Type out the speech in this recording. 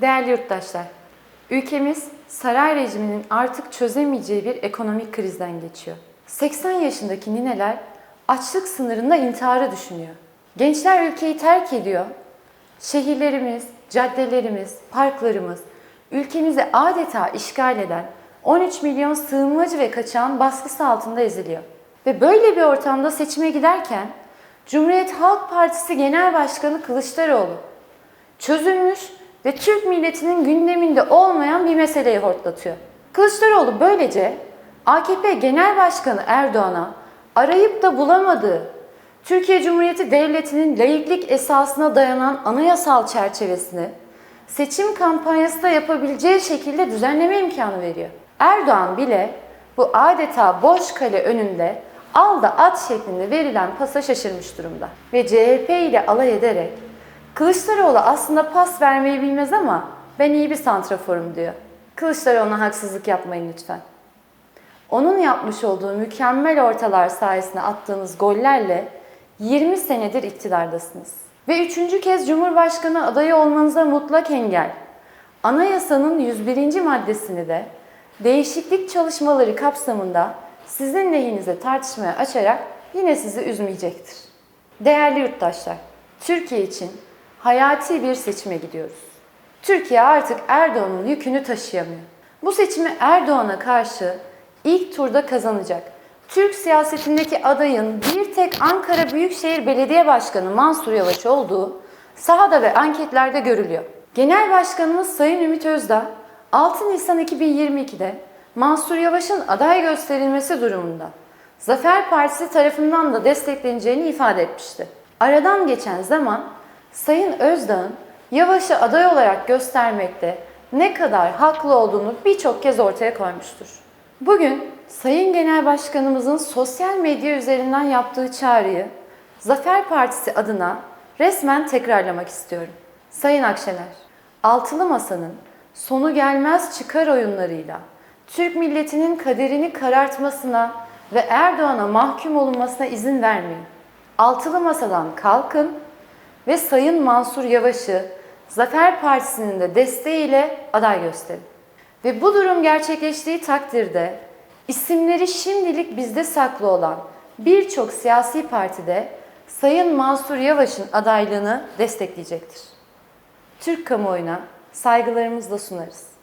Değerli yurttaşlar, ülkemiz saray rejiminin artık çözemeyeceği bir ekonomik krizden geçiyor. 80 yaşındaki nineler açlık sınırında intiharı düşünüyor. Gençler ülkeyi terk ediyor. Şehirlerimiz, caddelerimiz, parklarımız ülkemizi adeta işgal eden 13 milyon sığınmacı ve kaçağın baskısı altında eziliyor. Ve böyle bir ortamda seçime giderken Cumhuriyet Halk Partisi Genel Başkanı Kılıçdaroğlu çözülmüş ve Türk milletinin gündeminde olmayan bir meseleyi hortlatıyor. Kılıçdaroğlu böylece AKP Genel Başkanı Erdoğan'a arayıp da bulamadığı Türkiye Cumhuriyeti Devleti'nin laiklik esasına dayanan anayasal çerçevesini seçim kampanyası da yapabileceği şekilde düzenleme imkanı veriyor. Erdoğan bile bu adeta boş kale önünde al da at şeklinde verilen pasa şaşırmış durumda. Ve CHP ile alay ederek Kılıçdaroğlu aslında pas vermeyi bilmez ama ben iyi bir santraforum diyor. Kılıçdaroğlu'na haksızlık yapmayın lütfen. Onun yapmış olduğu mükemmel ortalar sayesinde attığınız gollerle 20 senedir iktidardasınız. Ve üçüncü kez Cumhurbaşkanı adayı olmanıza mutlak engel. Anayasanın 101. maddesini de değişiklik çalışmaları kapsamında sizin lehinize tartışmaya açarak yine sizi üzmeyecektir. Değerli yurttaşlar, Türkiye için hayati bir seçime gidiyoruz. Türkiye artık Erdoğan'ın yükünü taşıyamıyor. Bu seçimi Erdoğan'a karşı ilk turda kazanacak. Türk siyasetindeki adayın bir tek Ankara Büyükşehir Belediye Başkanı Mansur Yavaş olduğu sahada ve anketlerde görülüyor. Genel Başkanımız Sayın Ümit Özdağ 6 Nisan 2022'de Mansur Yavaş'ın aday gösterilmesi durumunda Zafer Partisi tarafından da destekleneceğini ifade etmişti. Aradan geçen zaman Sayın Özdağ'ın Yavaş'ı aday olarak göstermekte ne kadar haklı olduğunu birçok kez ortaya koymuştur. Bugün Sayın Genel Başkanımızın sosyal medya üzerinden yaptığı çağrıyı Zafer Partisi adına resmen tekrarlamak istiyorum. Sayın Akşener, Altılı Masa'nın sonu gelmez çıkar oyunlarıyla Türk milletinin kaderini karartmasına ve Erdoğan'a mahkum olunmasına izin vermeyin. Altılı Masa'dan kalkın ve Sayın Mansur Yavaş'ı Zafer Partisi'nin de desteğiyle aday gösterin. Ve bu durum gerçekleştiği takdirde isimleri şimdilik bizde saklı olan birçok siyasi partide Sayın Mansur Yavaş'ın adaylığını destekleyecektir. Türk kamuoyuna saygılarımızla sunarız.